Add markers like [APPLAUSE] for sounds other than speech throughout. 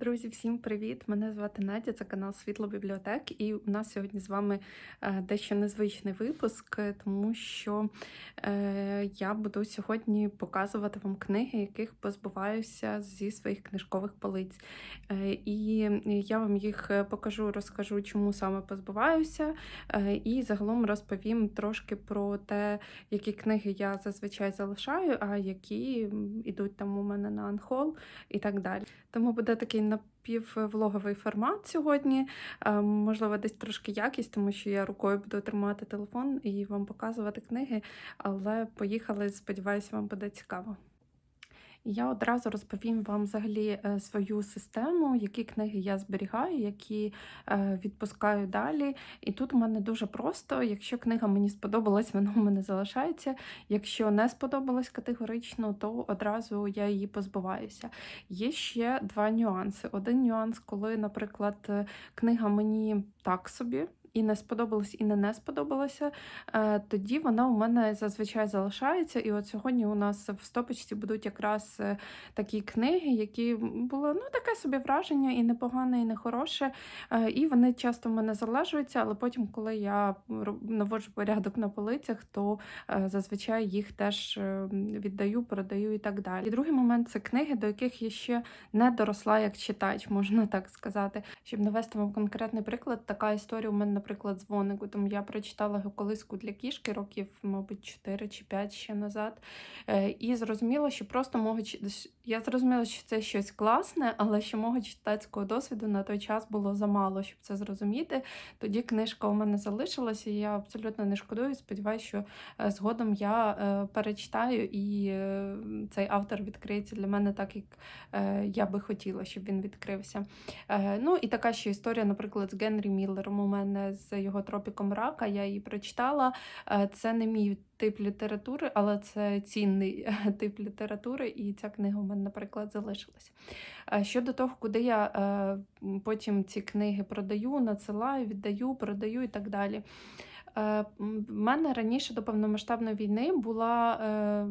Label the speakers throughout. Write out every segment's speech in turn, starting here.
Speaker 1: Друзі, всім привіт! Мене звати Надя, це канал Світло Бібліотек, і у нас сьогодні з вами е, дещо незвичний випуск, е, тому що е, я буду сьогодні показувати вам книги, яких позбуваюся зі своїх книжкових полиць. І я вам їх покажу, розкажу, чому саме позбуваюся, і загалом розповім трошки про те, які книги я зазвичай залишаю, а які м, ідуть там у мене на анхол і так далі. Тому буде такий напіввлоговий формат сьогодні. Е, Можливо, десь трошки якість, тому що я рукою буду тримати телефон і вам показувати книги. Але поїхали, сподіваюся, вам буде цікаво. Я одразу розповім вам взагалі е, свою систему, які книги я зберігаю, які е, відпускаю далі. І тут у мене дуже просто: якщо книга мені сподобалась, [LAUGHS] вона у мене залишається. Якщо не сподобалась категорично, то одразу я її позбуваюся. Є ще два нюанси. Один нюанс, коли, наприклад, е, книга мені так собі. І не сподобалось, і не не сподобалося, е, тоді вона у мене зазвичай залишається. І от сьогодні у нас в стопочці будуть якраз е, такі книги, які було ну таке собі враження, і непогане, і нехороше. Е, І вони часто в мене залежуються, але потім, коли я наводжу порядок на полицях, то зазвичай їх теж віддаю, продаю і так далі. І другий момент це книги, до яких я ще не доросла як читач, можна так сказати. Щоб навести вам конкретний приклад, така історія у мене, наприклад, з Вонегутом. Я прочитала колиску для кішки років, мабуть, 4 чи 5 ще назад. Е, І зрозуміла, що просто мого я зрозуміла, що це щось класне, але що мого читацького досвіду на той час було замало, щоб це зрозуміти. Тоді книжка у мене залишилася, і я абсолютно не шкодую. Сподіваюся, що е, згодом я е, перечитаю, і цей автор відкриється для мене так, як я би хотіла, щоб він відкрився. Ну і така ще історія, наприклад, з Генрі Міллером. У мене з його тропіком рака. Я її прочитала. Е, Це не мій тип літератури, але це цінний е, тип літератури, і ця книга у мене, наприклад, залишилася. Е, Щодо того, куди я потім ці книги продаю, надсилаю, віддаю, продаю і так далі. Е, В мене раніше до повномасштабної війни була е,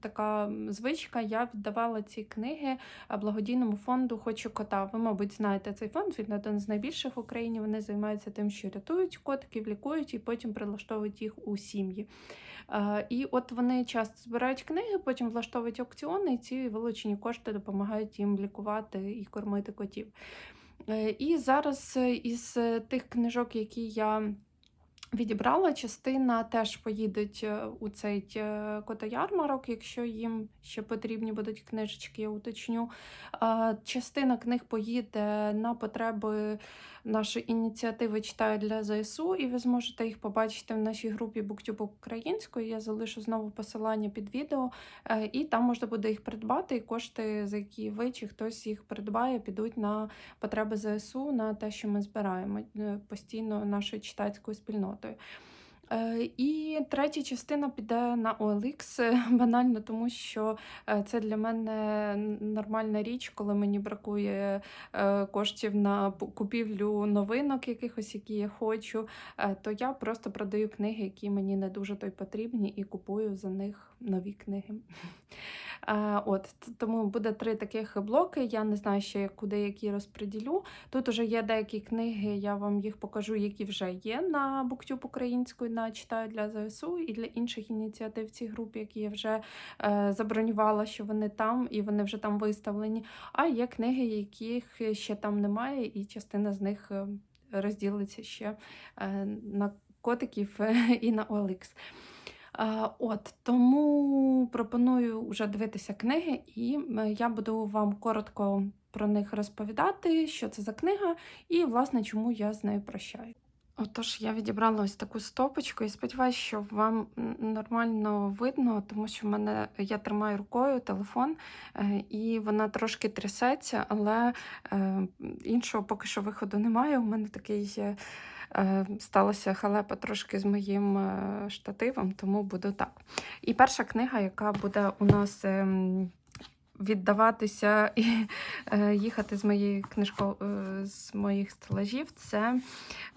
Speaker 1: така звичка, я віддавала ці книги е, благодійному фонду Хочу кота. Ви, мабуть, знаєте цей фонд, він один з найбільших в Україні. Вони займаються тим, що рятують котиків, лікують і потім прилаштовують їх у сім'ї. І от вони часто збирають книги, потім влаштовують аукціони, і ці вилучені кошти допомагають їм лікувати і кормити котів. І зараз із тих книжок, які я відібрала, частина теж поїдуть е, у цей е, котоярмарок, якщо їм ще потрібні будуть книжечки, я уточню. Частина книг поїде на потреби нашої ініціативи «Читаю для ЗСУ, і ви зможете їх побачити в нашій групі BookTube українською. Я залишу знову посилання під відео, е, і там можна буде їх придбати, і кошти, за які ви чи хтось їх придбає, підуть на потреби ЗСУ, на те, що ми збираємо постійно нашою читацькою спільнотою. Е, І третя частина піде на OLX, е, [LAUGHS] банально, тому що е, це для мене нормальна річ, коли мені бракує е, коштів на купівлю новинок, якихось, які я хочу, е, то я просто продаю книги, які мені не дуже то потрібні, і купую за них нові книги. [LAUGHS] Е, От тому буде три таких блоки. Я не знаю ще куди які розподілю. Тут уже є деякі книги, я вам їх покажу, які вже є на BookTube українською, на читаю для ЗСУ і для інших ініціатив в цій групі, які я вже е, забронювала, що вони там і вони вже там виставлені. А є книги, яких ще там немає, і частина з них е, розділиться ще е, на котиків е, і на OLX. Е, От тому пропоную вже дивитися книги, і я буду вам коротко про них розповідати, що це за книга, і власне чому я з нею прощаю. Отож, я відібрала ось таку стопочку і сподіваюся, що вам нормально видно, тому що в мене я тримаю рукою телефон, е, і вона трошки трясеться, але е, іншого поки що виходу немає. У мене такий е, сталася халепа трошки з моїм штативом, тому буду так. І перша книга, яка буде у нас. Віддаватися і е, їхати з моєї книжко е, з моїх стелажів. Це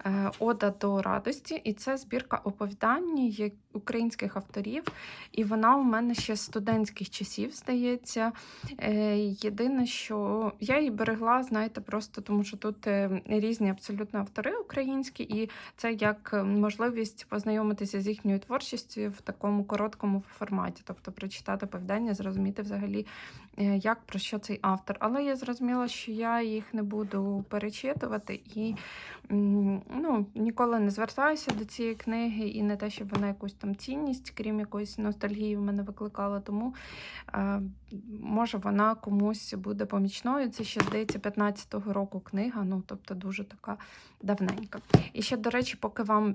Speaker 1: е, Ода до радості, і це збірка оповідань українських авторів. І вона у мене ще з студентських часів, здається. Єдине, що я її берегла, знаєте, просто тому що тут різні абсолютно автори українські, і це як можливість познайомитися з їхньою творчістю в такому короткому форматі, тобто прочитати оповідання, зрозуміти взагалі, як про що цей автор. Але я зрозуміла, що я їх не буду перечитувати і ну, ніколи не звертаюся до цієї книги, і не те, щоб вона якусь там цінність, крім якоїсь ностальгії, в мене викликала. Тому е, може вона комусь буде помічною. Це ще здається 15-го року книга, ну тобто дуже така давненька. І ще, до речі, поки вам.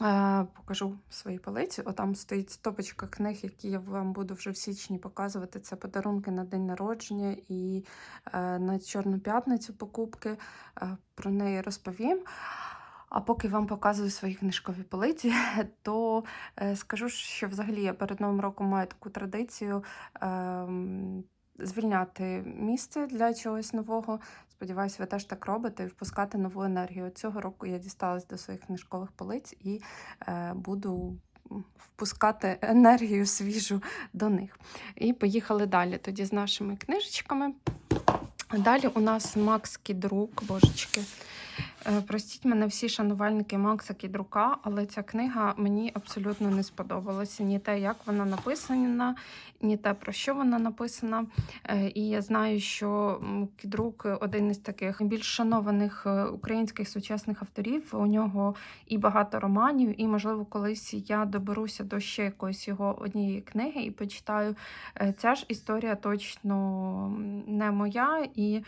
Speaker 1: Е, Покажу свої полиці. Отам стоїть стопочка книг, які я вам буду вже в січні показувати. Це подарунки на день народження і е, на Чорну п'ятницю покупки. Е, Про неї розповім. А поки вам показую свої книжкові полиці, [LAUGHS] то скажу, що взагалі я перед Новим роком маю таку традицію ем, звільняти місце для чогось нового. Сподіваюся, ви теж так робите і впускати нову енергію. Цього року я дісталась до своїх книжкових полиць і е, буду впускати енергію свіжу до них. І поїхали далі тоді з нашими книжечками. Далі у нас Макс Кідрук, божечки. Е, Простіть мене всі шанувальники Макса Кідрука, але ця книга мені абсолютно не сподобалася. Ні те, як вона написана, ні те, про що вона написана. Е, І я знаю, що Кідрук один із таких більш шанованих е, українських сучасних авторів. У нього і багато романів, і, можливо, колись я доберуся до ще якоїсь його однієї книги і почитаю. Ця ж історія точно не моя, і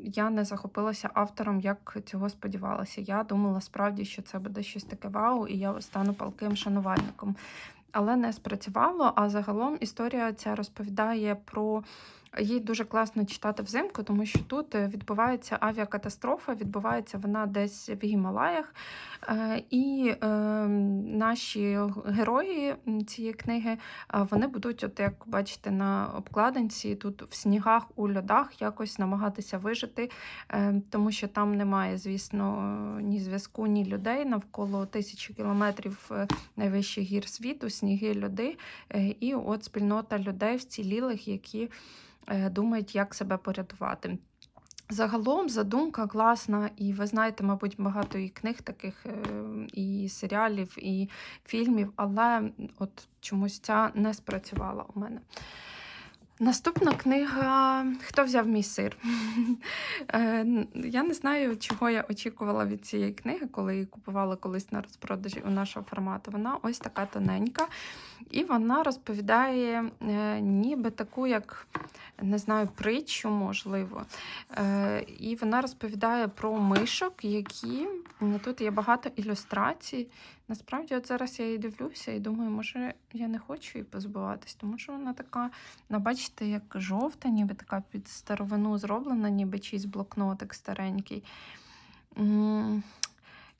Speaker 1: я не захопилася автором, як цього сподівалася. Я думала справді, що це буде щось таке вау, і я стану палким шанувальником. Але не спрацювало. А загалом історія ця розповідає про. Їй дуже класно читати взимку, тому що тут е, відбувається авіакатастрофа, відбувається вона десь в Гімалаях. Е, І е, наші герої цієї книги вони будуть, от як бачите, на обкладинці тут в снігах у льодах якось намагатися вижити, тому що там немає, звісно, ні зв'язку, ні людей навколо тисячі кілометрів найвищих гір світу, сніги, льоди. Е, І от спільнота людей вцілілих, які думають, як себе порятувати. Загалом задумка класна, і ви знаєте, мабуть, багато і книг таких, е, і серіалів, і фільмів, але от чомусь ця не спрацювала у мене. Наступна книга Хто взяв мій сир? [LAUGHS] Е, Я не знаю, чого я очікувала від цієї книги, коли її купувала колись на розпродажі у нашого формату. Вона ось така тоненька, і вона розповідає е, ніби таку, як не знаю, притчу, можливо. Е, І вона розповідає про мишок, які тут є багато ілюстрацій. Насправді, от зараз я її дивлюся і думаю, може я не хочу її позбуватись, тому що вона така, ну, бачите, як жовта, ніби така під старовину зроблена, ніби чийсь блокнотик старенький.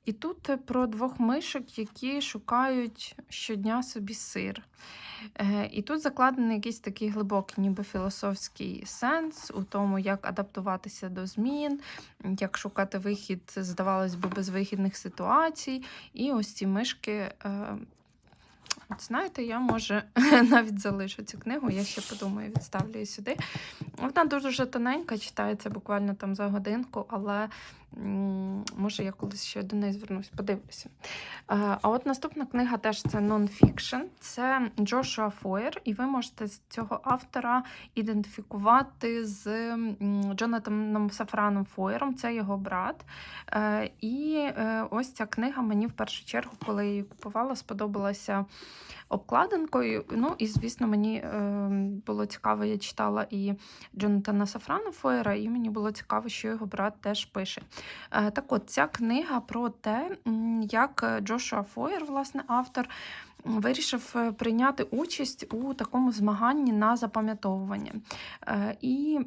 Speaker 1: І тут е, про двох мишок, які шукають щодня собі сир. Е, І тут закладений якийсь такий глибокий, ніби філософський сенс у тому, як адаптуватися до змін, як шукати вихід, здавалось би, безвихідних ситуацій. І ось ці мишки. е, От знаєте, я може [LAUGHS] навіть залишу цю книгу, я ще подумаю, відставлю її сюди. Вона дуже тоненька, читається буквально там за годинку, але може я колись ще до неї звернусь, подивлюся. Е, А от наступна книга теж це нон-фікшн, це Джошуа Фойер, і ви можете з цього автора ідентифікувати з Джонатаном Сафраном Фойером, це його брат. Е, І е, ось ця книга мені в першу чергу, коли я її купувала, сподобалася обкладинкою. Ну і звісно, мені е, було цікаво, я читала і Джонатана Сафрана Фойера, і мені було цікаво, що його брат теж пише. Е, Так от, ця книга про те, як Джошуа Фоєр, власне, автор, вирішив е, прийняти участь у такому змаганні на запам'ятовування. Е, І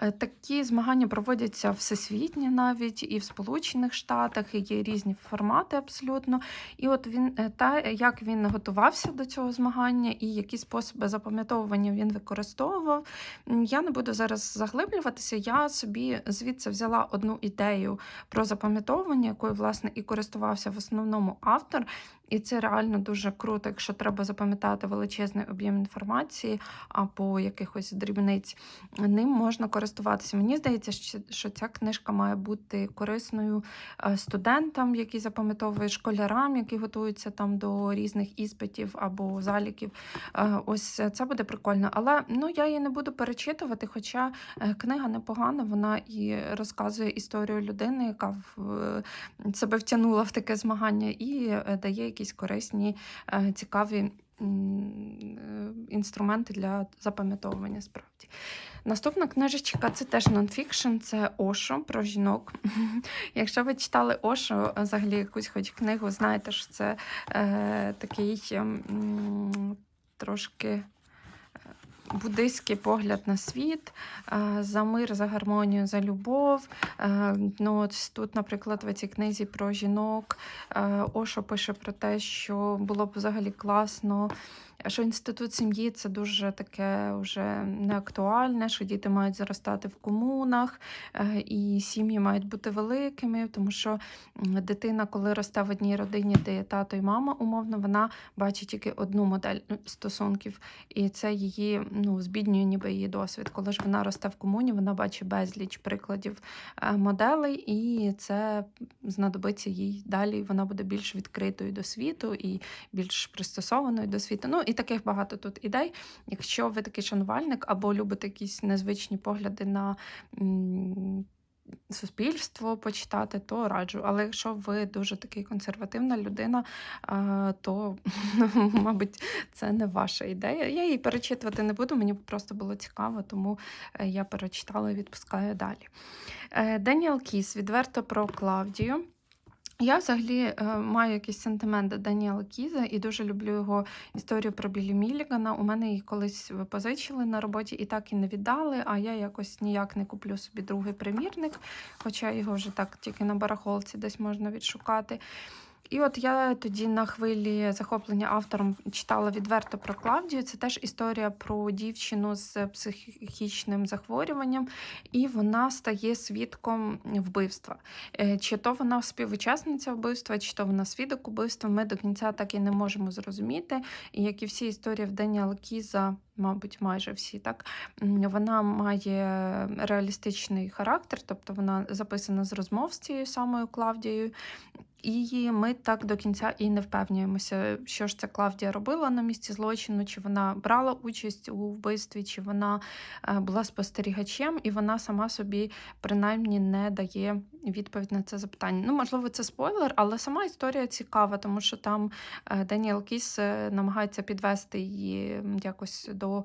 Speaker 1: Такі змагання проводяться всесвітні навіть і в Сполучених Штатах, і є різні формати абсолютно. І от він е, та як він готувався до цього змагання і які способи запам'ятовування він використовував. Я не буду зараз заглиблюватися. Я собі звідси взяла одну ідею про запам'ятовування, якою власне і користувався в основному автор. І це реально дуже круто, якщо треба запам'ятати величезний об'єм інформації або якихось дрібниць ним можна користуватися. Мені здається, що- ця книжка має бути корисною е, студентам, які запам'ятовують школярам, які готуються там до різних іспитів або заліків. Е, Ось це буде прикольно. Але ну я її не буду перечитувати, хоча е, книга непогана, вона і розказує історію людини, яка в себе втягнула в таке змагання, і дає якісь корисні, е, цікаві е, інструменти для запам'ятовування справді. Наступна книжечка це теж нонфікшн, це Ошо про жінок. [LAUGHS] Якщо ви читали Ошо, взагалі якусь хоч книгу, знаєте, що це е, такий е, трошки буддийський погляд на світ, е, за мир, за гармонію, за любов. Е, Ну, от тут, наприклад, в цій книзі про жінок е, Ошо пише про те, що було б взагалі класно. Що інститут сім'ї це дуже таке вже неактуальне, що діти мають зростати в комунах, е, і сім'ї мають бути великими, тому що дитина, коли росте в одній родині, де є тато і мама, умовно, вона бачить тільки одну модель ну, стосунків, і це її ну, збіднює ніби її досвід. Коли ж вона росте в комуні, вона бачить безліч прикладів е, моделей, і це знадобиться їй далі. Вона буде більш відкритою до світу і більш пристосованою до світу. Ну і таких багато тут ідей. Якщо ви такий шанувальник або любите якісь незвичні погляди на суспільство почитати, то раджу. Але якщо ви дуже такий консервативна людина, то, [LAUGHS] мабуть, це не ваша ідея. Я її перечитувати не буду, мені просто було цікаво, тому е, я перечитала і відпускаю далі. Е, Деніел Кіс відверто про Клавдію. Я взагалі е, маю якийсь сентимент до Даніела Кіза і дуже люблю його історію про Білі Мілігана. У мене її колись позичили на роботі і так і не віддали, а я якось ніяк не куплю собі другий примірник, хоча його вже так тільки на барахолці десь можна відшукати. І от я тоді на хвилі захоплення автором читала відверто про Клавдію. Це теж історія про дівчину з психічним захворюванням, і вона стає свідком вбивства. Е, Чи то вона співучасниця вбивства, чи то вона свідок убивства, ми до кінця так і не можемо зрозуміти. І як і всі історії в Деніала Кіза, мабуть, майже всі так, вона має реалістичний характер, тобто вона записана з розмов з цією самою Клавдією. І ми так до кінця і не впевнюємося, що ж ця Клавдія робила на місці злочину, чи вона брала участь у вбивстві, чи вона е, була спостерігачем, і вона сама собі принаймні не дає відповідь на це запитання. Ну, можливо, це спойлер, але сама історія цікава, тому що там е, Даніел Кіс е, намагається підвести її якось до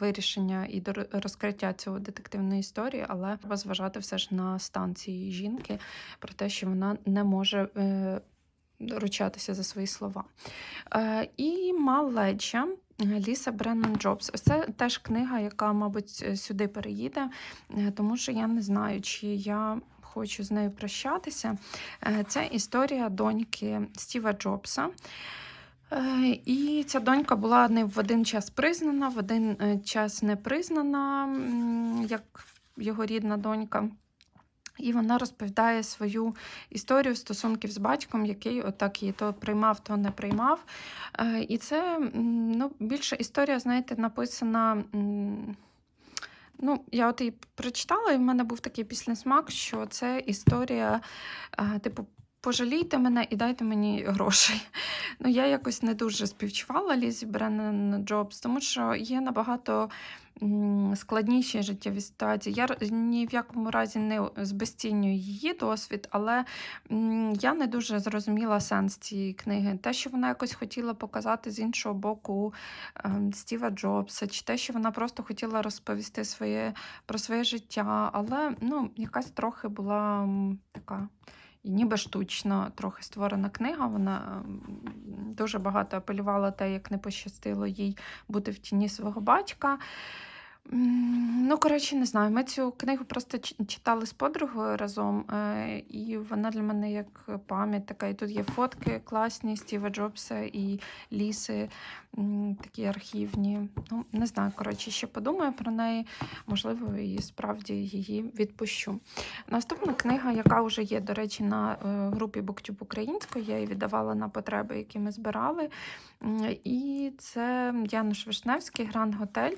Speaker 1: вирішення і до розкриття цього детективної історії, але треба зважати все ж на стан цієї жінки, про те, що вона не може. Е, Ручатися за свої слова. Е, і малеча Ліса Бреннан Джобс. Це теж книга, яка, мабуть, е, сюди переїде, е, тому що я не знаю, чи я хочу з нею прощатися. Е, Це історія доньки Стіва Джобса. Е, І ця донька була не в один час признана, в один е, час не признана, як його рідна донька. І вона розповідає свою історію стосунків з батьком, який отак її то приймав, то не приймав. Е, І це ну, більше історія, знаєте, написана. Ну, я от її прочитала, і в мене був такий післясмак, що це історія, е, типу, пожалійте мене і дайте мені грошей. [LAUGHS] Ну, я якось не дуже співчувала Лізі Бреннан Джобс, тому що є набагато складніші життєві ситуації. Я ні в якому разі не збезцінюю її досвід, але я не дуже зрозуміла сенс цієї книги. Те, що вона якось хотіла показати з іншого боку ем, Стіва Джобса, чи те, що вона просто хотіла розповісти своє, про своє життя, але ну, якась трохи була така. І ніби штучно трохи створена книга. Вона дуже багато апелювала те, як не пощастило їй бути в тіні свого батька. Ну, коротше, не знаю. Ми цю книгу просто читали з подругою разом, е, і вона для мене як пам'ять така. І тут є фотки класні Стіва Джобса і Ліси, такі архівні. Ну, не знаю, коротше, ще подумаю про неї. Можливо, і справді її відпущу. Наступна книга, яка вже є, до речі, на е, групі BookTube української, я її віддавала на потреби, які ми збирали. І це Януш Вишневський, Гранд Готель.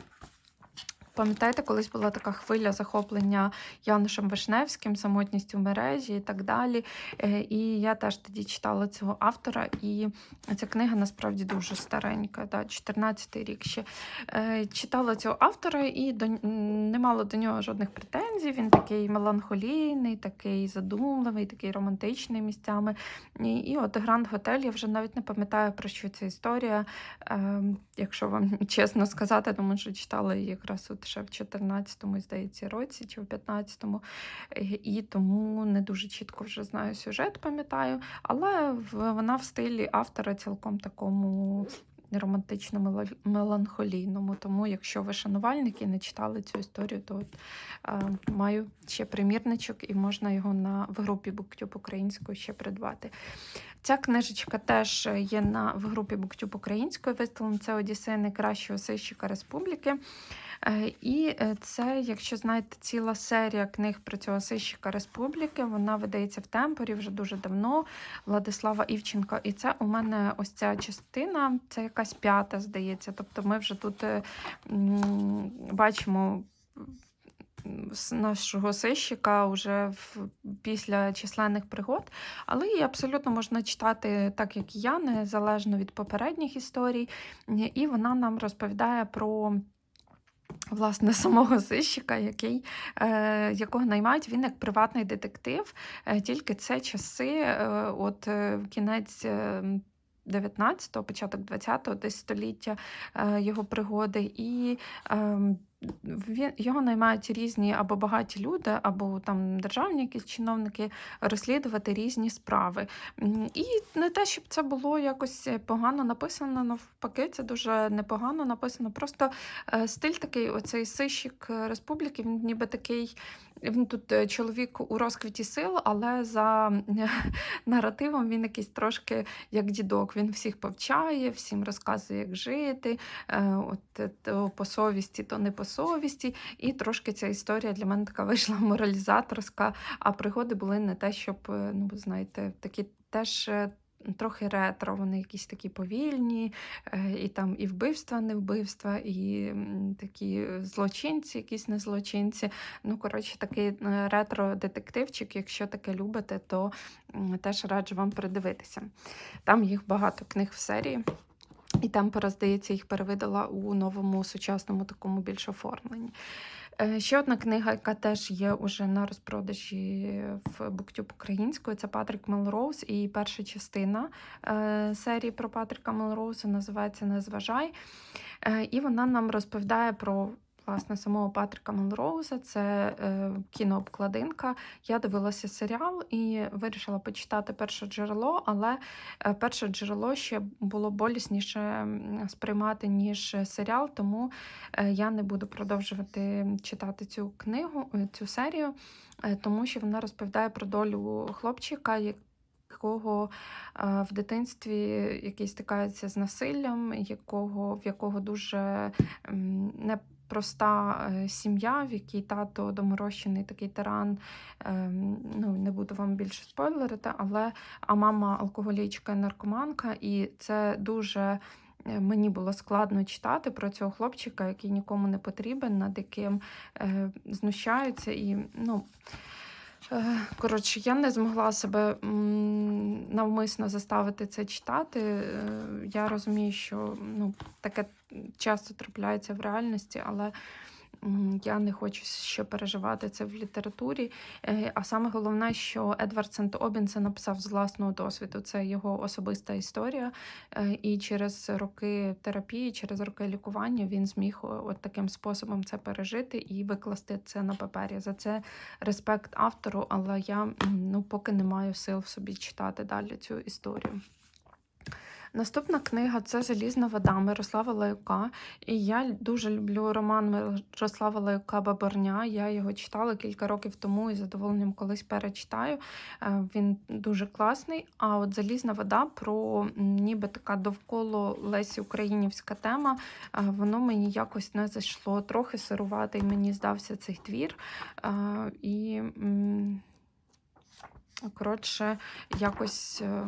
Speaker 1: Пам'ятаєте, колись була така хвиля захоплення Янушем Вишневським, самотністю в мережі і так далі. Е, І я теж тоді читала цього автора, і ця книга насправді дуже старенька, да, 14-й рік ще. Е, Читала цього автора і до, не мала до нього жодних претензій. Він такий меланхолійний, такий задумливий, такий романтичний місцями. І, і от Гранд Готель, я вже навіть не пам'ятаю, про що ця історія. Ем, якщо вам [LAUGHS] чесно сказати, тому що читала її якраз от ще в 14-му, здається, році чи в 15-му, Е, і тому не дуже чітко вже знаю сюжет, пам'ятаю, але вона в стилі автора цілком такому. Романтично меланхолійному. Тому, якщо ви шанувальники не читали цю історію, то от, е, маю ще примірничок і можна його на в групі BookTube українською ще придбати. Ця книжечка теж є на, в групі BookTube українською виставлена. Це Одіссей найкращого сищика республіки. Е, І е, це, якщо знаєте, ціла серія книг про цього сищика республіки. Вона видається в темпорі вже дуже давно. Владислава Івченка. І це у мене ось ця частина, це якась п'ята, здається. Тобто ми вже тут е, бачимо. Нашого сищика вже в, після численних пригод, але її абсолютно можна читати так, як і я, незалежно від попередніх історій. І вона нам розповідає про власне самого сищика, який, е, якого наймають він як приватний детектив. Е, тільки це часи, е, от е, кінець. Е, 19-го, початок 20-го десь століття е, його пригоди, і е, він, його наймають різні або багаті люди, або там державні якісь чиновники розслідувати різні справи. І не те, щоб це було якось погано написано, навпаки, це дуже непогано написано. Просто е, стиль такий, оцей сищик республіки, він ніби такий. Він тут е, чоловік у розквіті сил, але за [LAUGHS] наративом він якийсь трошки як дідок. Він всіх повчає, всім розказує, як жити. е, От е, то по совісті, то не по совісті. І трошки ця історія для мене така [LAUGHS] вийшла моралізаторська, а пригоди були не те, щоб, ну, знаєте, такі теж. Трохи ретро, вони якісь такі повільні, е, і там і вбивства, не вбивства, і такі злочинці, якісь не злочинці. Ну, коротше, такий е, ретро-детективчик, якщо таке любите, то теж раджу вам передивитися. Там їх багато книг в серії. І там, здається, їх перевидала у новому сучасному такому більш оформленні. Е, Ще одна книга, яка теж є уже на розпродажі в BookTube українською, це Патрік Мелроуз. І перша частина е, серії про Патріка Мелроуза називається Незважай. Е, І вона нам розповідає про. Власне, самого Патріка Мелроуза, це е, кінообкладинка. Я дивилася серіал і вирішила почитати перше джерело, але е, перше джерело ще було болісніше сприймати, ніж серіал, тому е, я не буду продовжувати читати цю книгу, е, цю серію, тому що вона розповідає про долю хлопчика, якого в дитинстві який стикається з насиллям, якого, в якого дуже м, непроста е, сім'я, в якій тато доморощений такий тиран. Ем, Ну, не буду вам більше спойлерити, але а мама алкоголічка наркоманка, і це дуже. е, Мені було складно читати про цього хлопчика, який нікому не потрібен, над яким е, знущаються. І, ну, коротше, я не змогла себе навмисно заставити це читати. Е, я розумію, що ну, таке часто трапляється в реальності, але я не хочу ще переживати це в літературі. Е, А саме головне, що Едвард Сент-Обін це написав з власного досвіду. Це його особиста історія. Е, І через роки терапії, через роки лікування він зміг от таким способом це пережити і викласти це на папері. За це респект автору, але я ну, поки не маю сил в собі читати далі цю історію. Наступна книга це Залізна вода Мирослава Лаюка. І я дуже люблю роман Мирослава Лаюка Баборня. Я його читала кілька років тому і задоволенням колись перечитаю. Е, Він дуже класний. А от Залізна вода про ніби така довкола Лесі Українівська тема. е, Воно мені якось не зайшло. Трохи сируватий мені здався цей твір. Е, І коротше, якось. е,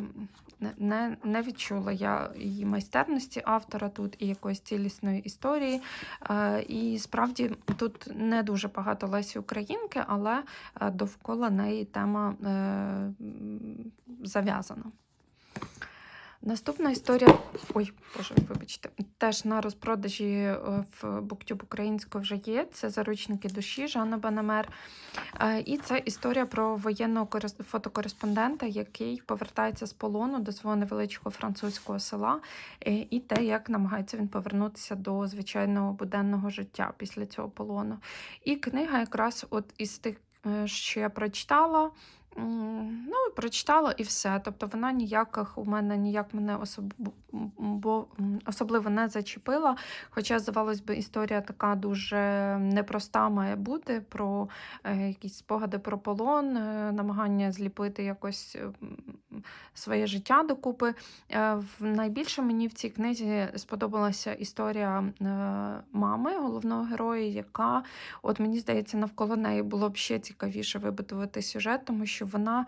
Speaker 1: не- не, відчула я її майстерності автора тут і якоїсь цілісної історії. Е, і справді тут не дуже багато Лесі Українки, але е, довкола неї тема зав'язана. Наступна історія. Ой, боже, вибачте, теж на розпродажі е, в Буктюб українською вже є. Це заручники душі Жанна Банамер. Е, І це історія про воєнного фотокореспондента, який повертається з полону до свого невеличкого французького села, е, і те, як намагається він повернутися до звичайного буденного життя після цього полону. І книга якраз от із тих, що я прочитала. Ну, прочитала і все. Тобто вона ніяких у мене ніяк мене особ... бо, м, особливо не зачепила. Хоча, здавалось би, історія така дуже непроста має бути про е, якісь спогади про полон, е, намагання зліпити якось е, своє життя докупи. Найбільше мені в цій книзі сподобалася історія мами головного героя, яка, от мені здається, навколо неї було б ще цікавіше вибудувати сюжет, тому що вона.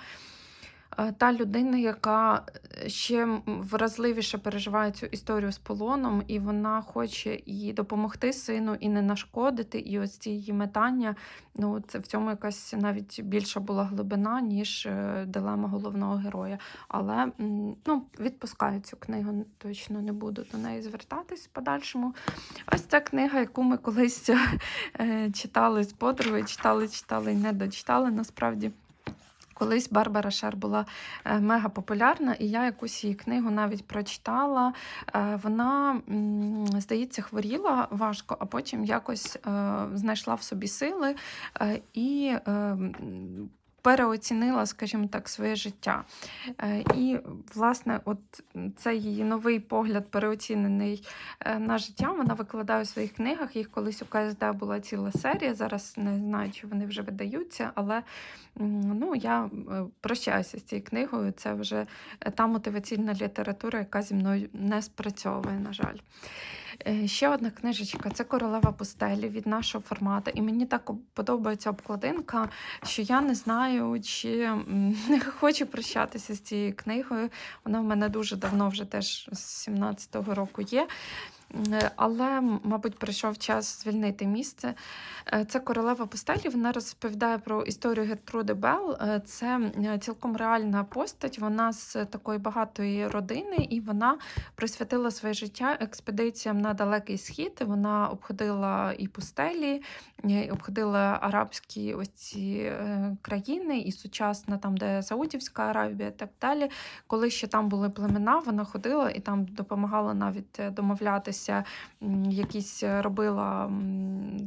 Speaker 1: е, Та людина, яка ще вразливіше переживає цю історію з полоном, і вона хоче і допомогти сину, і не нашкодити. І ось ці її метання, ну це в цьому якась навіть більша була глибина, ніж е, дилема головного героя. Але ну, відпускаю цю книгу, точно не буду до неї звертатись в подальшому. Ось ця книга, яку ми колись е, читали з подругою, читали, читали і не дочитали насправді. Колись Барбара Шер була е, мега популярна, і я якусь її книгу навіть прочитала. Е, Вона, здається, хворіла важко, а потім якось е, знайшла в собі сили і переоцінила, скажімо так, своє життя. Е, І, власне, от цей її новий погляд, переоцінений е, на життя, вона викладає у своїх книгах. Їх колись у КСД була ціла серія. Зараз не знаю, чи вони вже видаються, але ну, я е, прощаюся з цією книгою. Це вже та мотиваційна література, яка зі мною не спрацьовує, на жаль. Е, Ще одна книжечка це Королева пустелі від нашого формату. І мені так подобається обкладинка, що я не знаю, чи [LAUGHS] не хочу прощатися з цією книгою. Вона в мене дуже давно, вже теж з 17-го року є. Е, Але, мабуть, прийшов час звільнити місце. Е, Це королева пустелі. Вона розповідає про історію Гертруди Белл. Е, Це цілком реальна постать. Вона з такої багатої родини, і вона присвятила своє життя експедиціям на далекий схід. Вона обходила і пустелі, і обходила арабські ось ці країни, і сучасна, там, де Саудівська Аравія, і так далі. Коли ще там були племена, вона ходила і там допомагала навіть домовлятися, м, якісь е, робила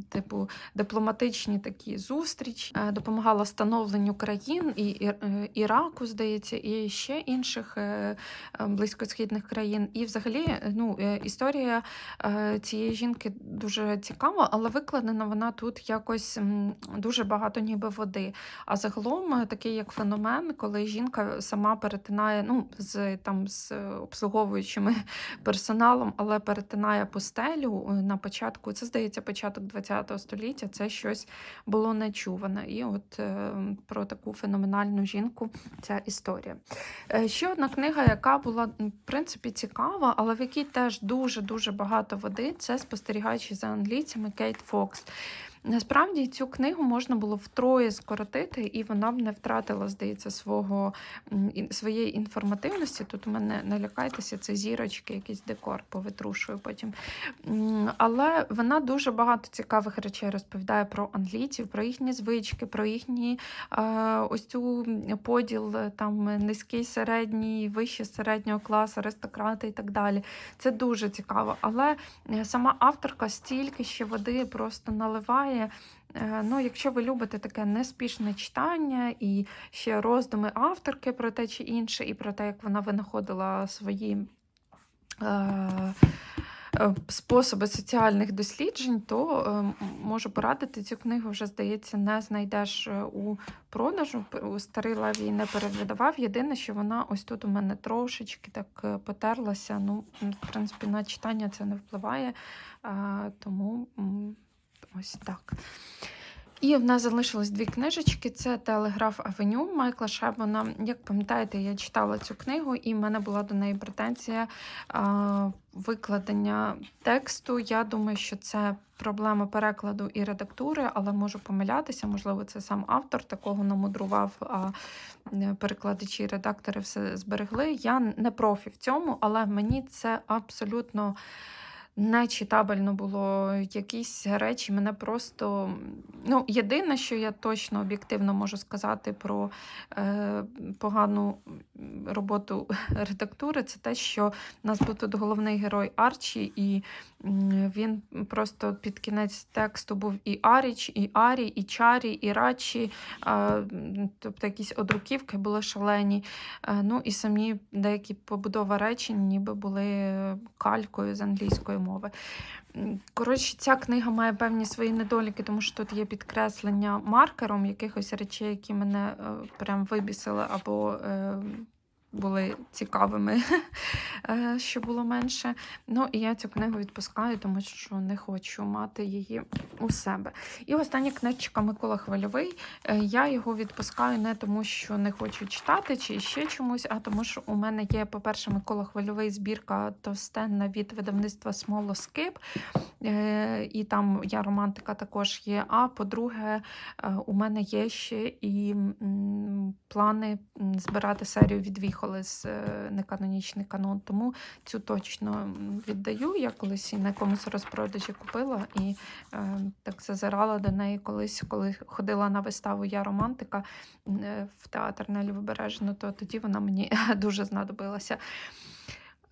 Speaker 1: типу дипломатичні такі зустрічі, е, допомагала становленню країн і е, Іраку, здається, і ще інших близькосхідних країн. І взагалі, ну, історія цієї жінки дуже цікава, але викладена вона тут якось дуже багато ніби води. А загалом такий як феномен, коли жінка сама перетинає, ну, з там з обслуговуючими персоналом, але перетинає пустелю постелю на початку. Це здається, початок ХХ століття. Це щось було нечуване. І от е, про таку феноменальну жінку ця історія. Е, Ще одна книга, яка була в принципі цікава, але в якій теж дуже дуже багато води. Це спостерігаючи за англійцями Кейт Фокс. Насправді цю книгу можна було втроє скоротити, і вона б не втратила, здається, свого своєї інформативності. Тут у мене не лякайтеся, це зірочки, якийсь декор повитрушую потім. Але вона дуже багато цікавих речей розповідає про англійців, про їхні звички, про їхні ось цю поділ е, там низький, середній, вище середнього класу, аристократи і так далі. Це дуже цікаво. Але е, сама авторка стільки ще води просто наливає. Е, Ну, якщо ви любите таке неспішне читання і ще роздуми авторки про те чи інше, і про те, як вона винаходила свої е, е, способи соціальних досліджень, то е, можу порадити цю книгу, вже здається, не знайдеш у продажу. У Старий Лев її не перевидавав. Єдине, що вона ось тут у мене трошечки так потерлася. Ну, в принципі, на читання це не впливає. Тому ось так. І в нас залишилось дві книжечки: це Телеграф Авеню Майкла Шебана. Як пам'ятаєте, я читала цю книгу, і в мене була до неї претензія а, викладення тексту. Я думаю, що це проблема перекладу і редактури, але можу помилятися. Можливо, це сам автор такого намудрував, а е, перекладачі і редактори все зберегли. Я не профі в цьому, але мені це абсолютно. Нечитабельно було якісь речі. Мене просто. Ну, єдине, що я точно об'єктивно можу сказати про е, погану роботу [LAUGHS] редактури, це те, що в нас був тут головний герой Арчі, і він просто під кінець тексту був і Аріч, і Арі, і Чарі, і Рачі. Е, тобто якісь одруківки були шалені. Е, Ну і самі деякі побудова речень ніби були калькою з англійської мови. Коротше, ця книга має певні свої недоліки, тому що тут є підкреслення маркером якихось речей, які мене е, прям вибісили або е, були цікавими, [LAUGHS] е, що було менше. Ну і я цю книгу відпускаю, тому що не хочу мати її у себе. І остання книжечка Микола Хвильовий. Е, Я його відпускаю не тому, що не хочу читати чи ще чомусь, а тому, що у мене є, по-перше, Микола Хвильовий збірка товстенна від видавництва Смолоскип. Е, І там я романтика також є. А по-друге, у мене є ще і плани збирати серію від Віхоли з е, неканонічний канон. Тому цю точно віддаю. Я колись на якомусь розпродажі купила і е, так зазирала до неї колись, коли ходила на виставу Я романтика е, в театр на Лівобережну, то тоді вона мені [LAUGHS] дуже знадобилася.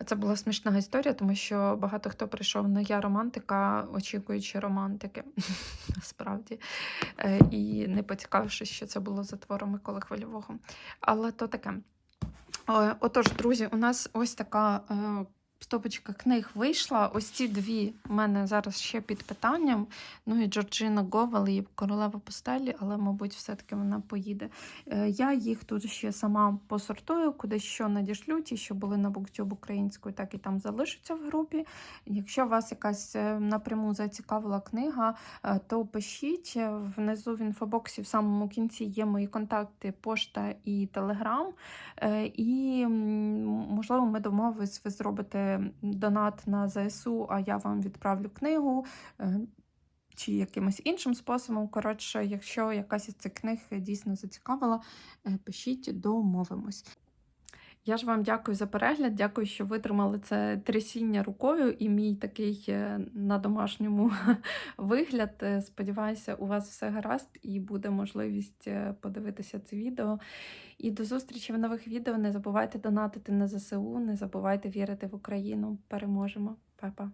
Speaker 1: Це була смішна історія, тому що багато хто прийшов на я романтика, очікуючи романтики, [LAUGHS] насправді, Е, і не поцікавившись, що це було за твором Миколи Хвильового. Але то таке. Е, Отож, друзі, у нас ось така е, стопочка книг вийшла. Ось ці дві в мене зараз ще під питанням. Ну і Джорджина Говел і Королева Постелі, але, мабуть, все-таки вона поїде. Е, Я їх тут ще сама посортую, куди що надішлю. Ті, що були на BookTube українською, так і там залишаться в групі. Якщо вас якась е, напряму зацікавила книга, е, то пишіть. Внизу в інфобоксі в самому кінці є мої контакти, пошта і телеграм. І, можливо, ми домовились, ви зробите донат на ЗСУ, а я вам відправлю книгу. е, Чи якимось іншим способом. Коротше, якщо якась із цих книг дійсно зацікавила, е, пишіть, домовимось. Я ж вам дякую за перегляд, дякую, що витримали це трясіння рукою і мій такий е, на домашньому [LAUGHS] вигляд. Е, Сподіваюся, у вас все гаразд і буде можливість е, подивитися це відео. І до зустрічі в нових відео. Не забувайте донатити на ЗСУ, не забувайте вірити в Україну. Переможемо. Па-па.